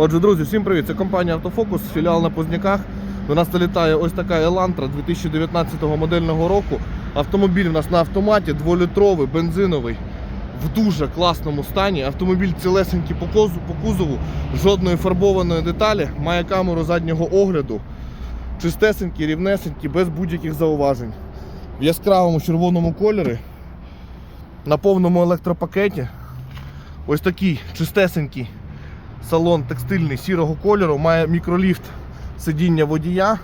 Отже, друзі, всім привіт! Це компанія Автофокус, філіал на Позняках. До нас залітає ось така Елантра 2019 модельного року. Автомобіль у нас на автоматі, 2-літровий, бензиновий, в дуже класному стані. Автомобіль цілесенький по кузову, жодної фарбованої деталі, має камеру заднього огляду, чистесенький, рівнесенький, без будь-яких зауважень. В яскравому червоному кольорі, на повному електропакеті. Ось такий чистесенький салон текстильний сірого кольору, має мікроліфт сидіння водія,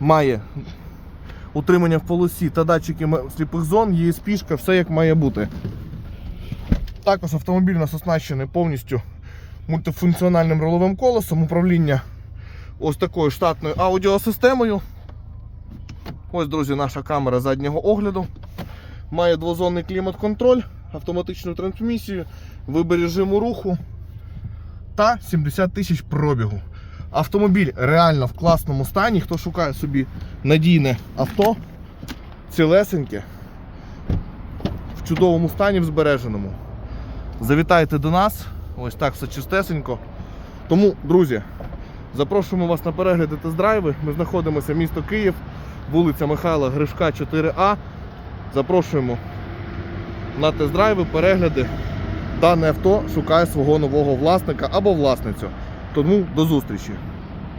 має утримання в полосі та датчики сліпих зон, ЄСПішка, все як має бути. Також автомобіль у нас оснащений повністю мультифункціональним руловим колесом, управління ось такою штатною аудіосистемою. Ось, друзі, наша камера заднього огляду. Має двозонний клімат-контроль, автоматичну трансмісію, вибір режиму руху та 70 тисяч пробігу. Автомобіль реально в класному стані. Хто шукає собі надійне авто, цілесеньке, в чудовому стані, в збереженому. Завітайте до нас, ось так все чистесенько. Тому, друзі, запрошуємо вас на перегляди тест-драйви. Ми знаходимося в місто Київ, вулиця Михайла Гришка, 4А. Запрошуємо на тест-драйви, перегляди. Дане авто шукає свого нового власника або власницю. Тому до зустрічі!